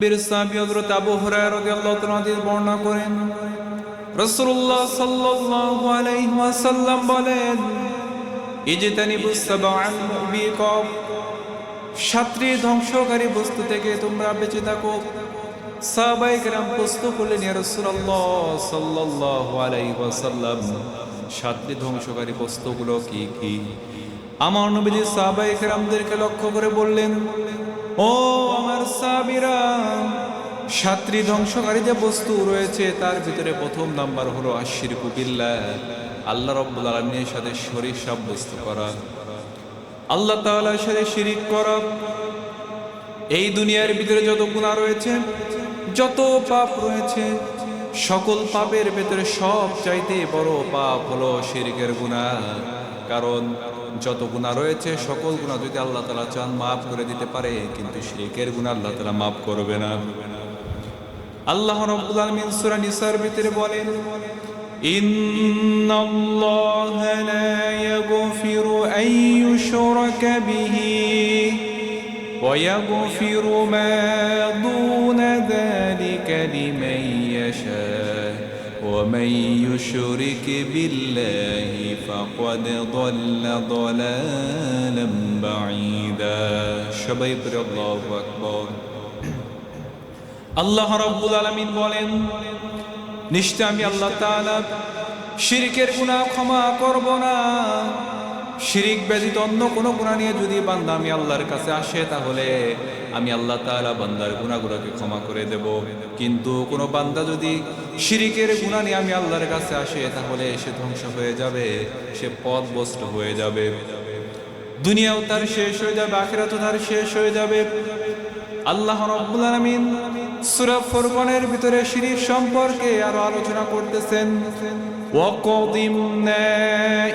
বর্ণনা করেন সাতটি ধ্বংসকারী বস্তু থেকে তোমরা বেঁচে থাকো। সাহাবাই কেরাম প্রশ্ন করলেন সাতটি ধ্বংসকারী বস্তুগুলো কি কি? আমার নবীজি সাহাবাই কেরামদেরকে লক্ষ্য করে বললেন ও আমার সাবিরা সাতটি ধ্বংসকারী যে বস্তু রয়েছে, তার ভিতরে প্রথম নাম্বার হলো আশির কুবিল্লা আল্লাহ রব্বুল আলমীর সাথে শরীর সাব্যস্ত করা। আল্লাহ তাআলার সাথে শিরিক করা। এই দুনিয়ার ভিতরে যত গুণা রয়েছে, যত পাপ রয়েছে, সকল পাপের ভেতরে সব চাইতে বড় পাপ হলো শিরিকের গুণা কারণ যত গুণা রয়েছে সকল গুণা যদি আল্লাহ তালা চান মাফ করে দিতে পারে কিন্তু শিরিকের গুণা আল্লাহ তালা মাফ করবে না আল্লাহ রব্বুল আলামিন সূরা নিসার ভিতরে বলেন إن الله لا يغفر أن يشرك به ويغفر ما دون ومن يشرك بالله فقد ضل ضلالا بعيدا شباب الله أكبر আল্লাহ রব্বুল আলমিন বলেন নিশ্চয় আমি আল্লাহ তাআলা শিরিকের গুনাহ ক্ষমা করব না শিরিক ব্যতীত অন্য কোনো গুনাহ নিয়ে যদি বান্দা আমি আল্লাহর কাছে আসে, তাহলে আমি আল্লাহ তাআলা বান্দার গুনাহগুলোকে ক্ষমা করে দেব। কিন্তু কোনো বান্দা যদি শিরিকের গুনাহ নিয়ে আমি আল্লাহর কাছে আসে, তাহলে সে ধ্বংস হয়ে যাবে, সে পথভ্রষ্ট হয়ে যাবে। দুনিয়াও তার শেষ হয়ে যাবে, আখেরাতও তার শেষ হয়ে যাবে। আল্লাহ রব্বুল আলামিন সূরা ভিতরে শিরিক সম্পর্কে আরও আলোচনা করতেছেন। وقضمنا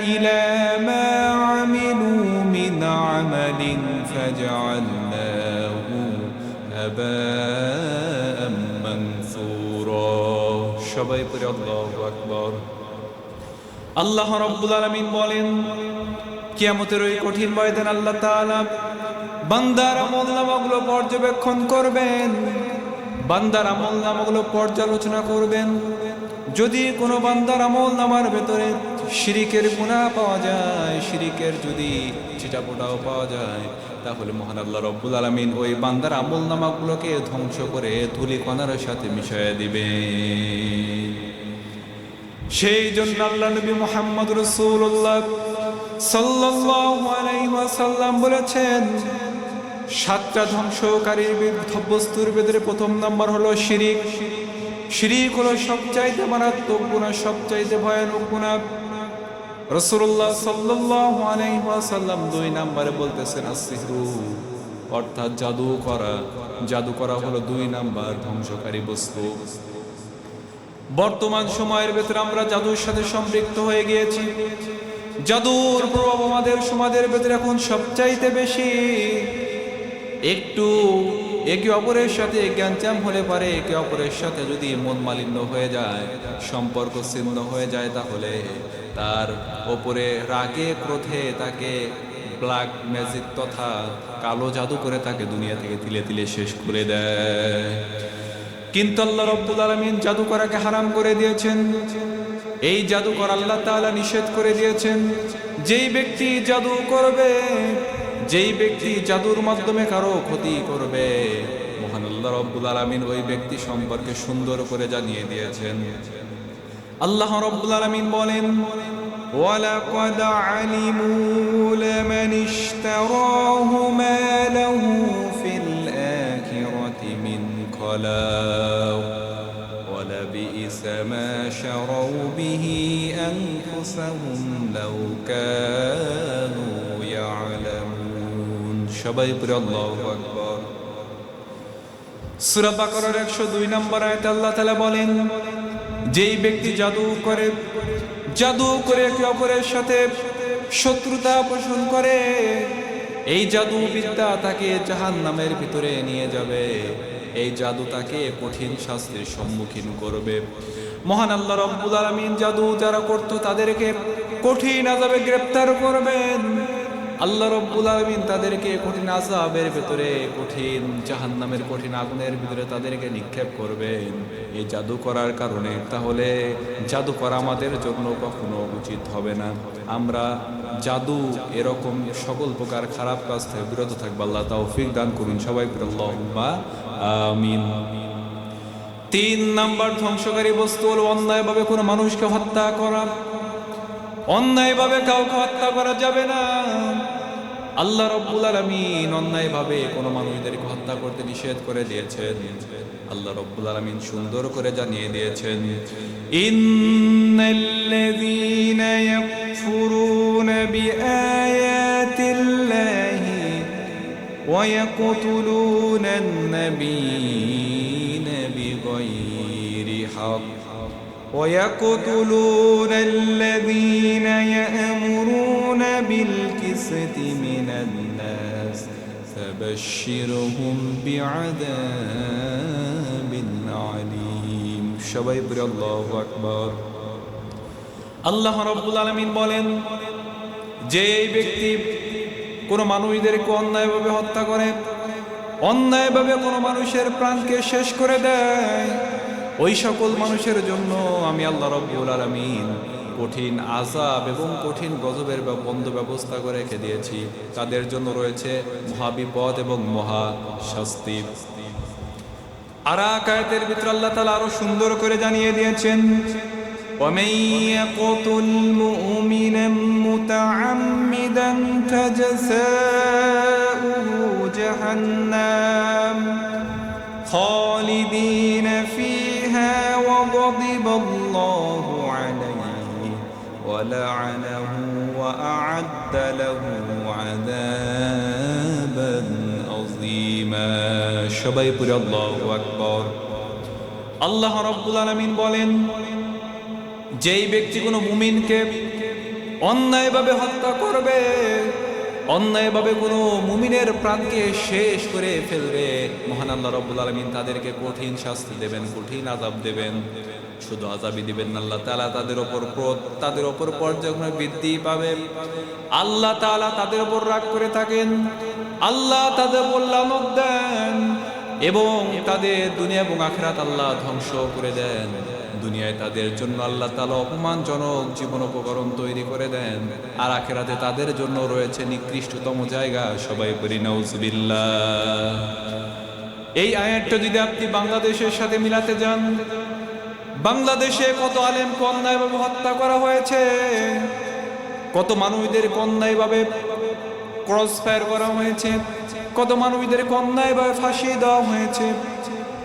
إلى ما عملوا من عمل فجعلناه هباء منثورا সবাই পড়ে আল্লাহু আকবার আল্লাহ রব্বুল আলামিন বলেন কিয়ামতের ওই কঠিন ময়দান আল্লাহ তাআলা বান্দার আমল নামাগুলো পর্যবেক্ষণ করবেন বান্দার আমল নামাগুলো পর্যালোচনা করবেন যদি কোনো বান্দার আমল নামার ভেতরে শিরিকের গুণা পাওয়া যায়, শিরিকের যদি চিটাপোটাও পাওয়া যায়, তাহলে মহান আল্লাহ রব্বুল আলমিন ওই বান্দার আমল নামাগুলোকে ধ্বংস করে ধুলি কণার সাথে মিশিয়ে দিবে সেই জন্য আল্লাহ নবী মোহাম্মদ রসুল্লাহ ওয়াসাল্লাম বলেছেন, সাতটা ধ্বংসকারীর বস্তুর ভেতরে প্রথম নাম্বার হলো শিরিক শিরিক। হলো সবচাইতে মারাত্মক গুণা সবচাইতে ভয়ানক গুণা রসুল্লাহ আলাইহি ওয়াসাল্লাম দুই নাম্বারে বলতেছেন, আসিহরু অর্থাৎ জাদু করা। জাদু করা হলো দুই নাম্বার ধ্বংসকারী বস্তু। বর্তমান সময়ের ভেতরে আমরা জাদুর সাথে সম্পৃক্ত হয়ে গিয়েছি। জাদুর প্রভাব আমাদের সমাজের ভেতরে এখন সবচাইতে বেশি। একটু একে অপরের সাথে জ্ঞানচাম হলে পারে, একে অপরের সাথে যদি মন মালিন্য হয়ে যায়, সম্পর্ক ছিন্ন হয়ে যায় তাহলে তার ওপরে রাগে, ক্রোধে তাকে ব্ল্যাক ম্যাজিক তথা কালো জাদু করে তাকে দুনিয়া থেকে তিলে তিলে শেষ করে দেয়। কিন্তু আল্লাহ রব্বুল আলমিন জাদু করাকে হারাম করে দিয়েছেন। এই জাদুকর আল্লাহ তাআলা নিষেধ করে দিয়েছেন, যেই ব্যক্তি জাদু করবে যেই ব্যক্তি জাদুর মাধ্যমে কারো ক্ষতি করবে মহান আল্লাহ রব্বুল আলমিন ওই ব্যক্তি সম্পর্কে সুন্দর করে জানিয়ে দিয়েছেন আল্লাহ রব্বুল আলমিন বলেন ولقد علموا لمن اشتراه ما له في الآخرة من خلاق ولبئس ما شروا به أنفسهم لو كانوا يعلمون সবাই পড়ে আল্লাহু আকবার। বাকারার 102 নম্বর আয়াতে আল্লাহ তালা বলেন, যেই ব্যক্তি জাদু করে জাদু করে একে অপরের সাথে শত্রুতা পোষণ করে, এই জাদু বিদ্যা তাকে জাহান নামের ভিতরে নিয়ে যাবে। এই জাদু তাকে কঠিন শাস্তির সম্মুখীন করবে। মহান আল্লাহ রব্বুল আলামিন জাদু যারা করত তাদেরকে কঠিন আযাবে গ্রেপ্তার করবেন। আল্লাহ রব্বুল আলমিন তাদেরকে কঠিন আজাবের ভেতরে, কঠিন জাহান্নামের কঠিন আগুনের ভিতরে তাদেরকে নিক্ষেপ করবেন। এই জাদু করার কারণে তাহলে জাদু করা আমাদের জন্য কখনো উচিত হবে না। আমরা জাদু এরকম সকল প্রকার খারাপ কাজ থেকে বিরত থাকব। আল্লাহ তৌফিক দান করুন সবাই আল্লাহুম্মা আমিন। তিন নাম্বার ধ্বংসকারী বস্তু হলো অন্যায়ভাবে কোনো মানুষকে হত্যা করা। অন্যায়ভাবে কাউকে হত্যা করা যাবে না। আল্লাহ রব্বুল আলমিন অন্যায়ভাবে কোনো মানুষদেরকে হত্যা করতে নিষেধ করে দিয়েছেন। আল্লাহ রব্বুল আলমিন সুন্দর করে জানিয়ে দিয়েছেন, ইন্নাল্লাযীনা ইয়াকফুরুনা বিআয়াতিল্লাহি ওয়া ويقتلون الذين يأمرون بالقسط من الناس فبشرهم بعذاب عليم সবাই বলে আল্লাহু আকবার আল্লাহ রাব্বুল আলামিন বলেন যে এই ব্যক্তি কোনো মানুষদেরকে অন্যায়ভাবে হত্যা করে অন্যায়ভাবে কোনো মানুষের প্রাণকে শেষ করে দেয় ওই সকল মানুষের জন্য আমি আল্লাহ রব্বুল আলমিন কঠিন আজাব এবং কঠিন গজবের বা বন্ধ ব্যবস্থা করে রেখে দিয়েছি তাদের জন্য রয়েছে মহাবিপদ এবং মহা শাস্তি আর আকায়াতের ভিতরে আল্লাহ তালা আরো সুন্দর করে জানিয়ে দিয়েছেন ومن يقتل مؤمنا متعمدا فجزاؤه جهنم خالدين فيها وغضب الله عليه ولعنه وأعد له عذابا عظيما شباب الله أكبر আল্লাহ রব্বুল আলমিন বলেন যেই ব্যক্তি কোনো মুমিনকে অন্যায়ভাবে হত্যা করবে অন্যায়ভাবে কোনো মুমিনের প্রাণকে শেষ করে ফেলবে। মহান আল্লাহ রব্বুল আলমিন তাদেরকে কঠিন শাস্তি দেবেন, কঠিন আজাব দেবেন। শুধু আজাবি দিবেন আল্লাহ তালা তাদের ওপর ক্রোধ, তাদের ওপর পর্যায়ক্রমে বৃদ্ধি পাবে। আল্লাহ তালা তাদের ওপর রাগ করে থাকেন। আল্লাহ তাদের বললাম দেন। এবং তাদের দুনিয়া এবং আখেরাত আল্লাহ ধ্বংস করে দেন। দুনিয়ায় তাদের জন্য আল্লাহ তালা অপমানজনক জীবন উপকরণ তৈরি করে দেন। আর আখেরাতে তাদের জন্য রয়েছে নিকৃষ্টতম জায়গা, সবাই করি নৌজবিল্লা এই আয়াতটা যদি আপনি বাংলাদেশের সাথে মিলাতে যান, বাংলাদেশে কত আলেমকে অন্যায়ভাবে হত্যা করা হয়েছে, কত মানুষদের অন্যায়ভাবে ক্রস ফায়ার করা হয়েছে কত মানুষদের অন্যায়ভাবে ফাঁসিয়ে দেওয়া হয়েছে।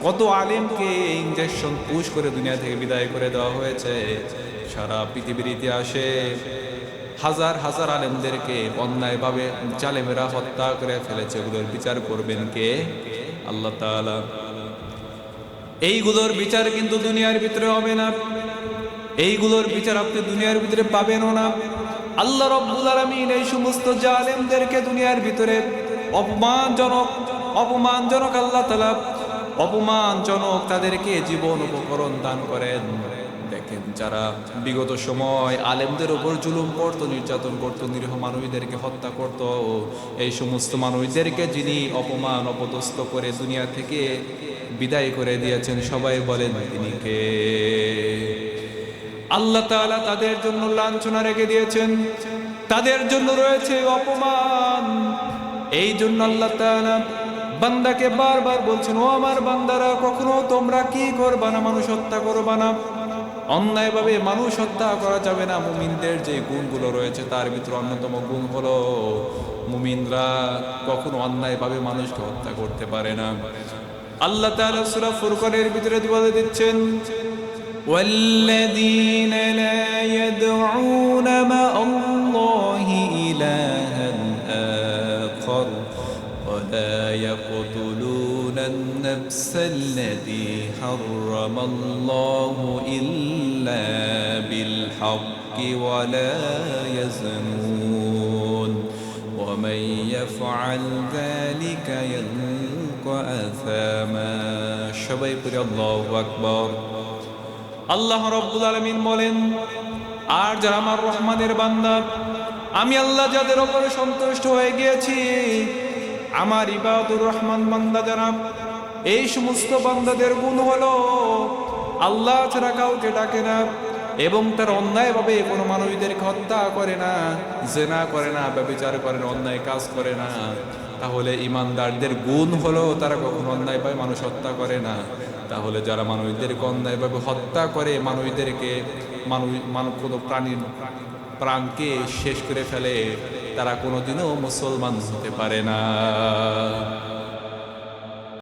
কত আলেমকে ইঞ্জেকশন পুশ করে দুনিয়া থেকে বিদায় করে দেওয়া হয়েছে। সারা পৃথিবীর ইতিহাসে হাজার হাজার আলেমদেরকে অন্যায়ভাবে জালেমেরা হত্যা করে ফেলেছে। এগুলোর বিচার করবেন কে? আল্লাহ তাআলা। এইগুলোর বিচার কিন্তু দুনিয়ার ভিতরে হবে না। এইগুলোর বিচার আপনি দুনিয়ার ভিতরে পাবেনও না। আল্লাহ রব্বুল আলমিন এই সমস্ত জালেমদেরকে দুনিয়ার ভিতরে অপমানজনক অপমানজনক আল্লাহ তালা অপমানজনক তাদেরকে জীবন উপকরণ দান করেন। দেখেন যারা বিগত সময় আলেমদের উপর জুলুম করতো, নির্যাতন করতো, নিরীহ মানুষদেরকে হত্যা করত, এই সমস্ত মানুষদেরকে যিনি অপমান, অপদস্থ করে দুনিয়া থেকে বিদায় করে দিয়েছেন, সবাই বলেন তিনি কে? আল্লাহ তাআলা তাদের জন্য লাঞ্ছনা রেখে দিয়েছেন। তাদের জন্য রয়েছে অপমান। এই জন্য আল্লাহ তাআলা বান্দাকে বারবার বলছেন ও আমার বান্দারা কখনো তোমরা কি করবা না মানুষ হত্যা করবা না অন্যায়ভাবে মানুষ হত্যা করা যাবে না মুমিনদের যে গুণগুলো রয়েছে তার ভিতরে অন্যতম গুণ হলো মুমিনরা কখনো অন্যায়ভাবে মানুষকে হত্যা করতে পারে না আল্লাহ তাআলা সূরা ফুরকানের ভিতরে বলে দিচ্ছেন والذين لا يدعون مع الله النفس التي حرم الله إلا بالحق ولا يزنون ومن يفعل ذلك يلقى أثاما شبيب الله أكبر আল্লাহ রব্বুল আলমিন বলেন আর যারা আমার রহমানের বান্দা আমি আল্লাহ যাদের ওপরে সন্তুষ্ট হয়ে গিয়েছি আমার ইবাদুর রহমান বান্দা যারা এই সমস্ত বান্দাদের গুণ হলো, আল্লাহ ছাড়া কাউকে ডাকে না এবং তার অন্যায়ভাবে কোনো মানুষদেরকে হত্যা করে না, জেনা করে না, ব্যবচার করে না, অন্যায় কাজ করে না। তাহলে ইমানদারদের গুণ হলো, তারা কখনো অন্যায়ভাবে মানুষ হত্যা করে না। তাহলে যারা মানুষদেরকে অন্যায়ভাবে হত্যা করে, মানুষদেরকে মানুষ মানব কোনো প্রাণীর প্রাণকে শেষ করে ফেলে, তারা কোনোদিনও মুসলমান হতে পারে না।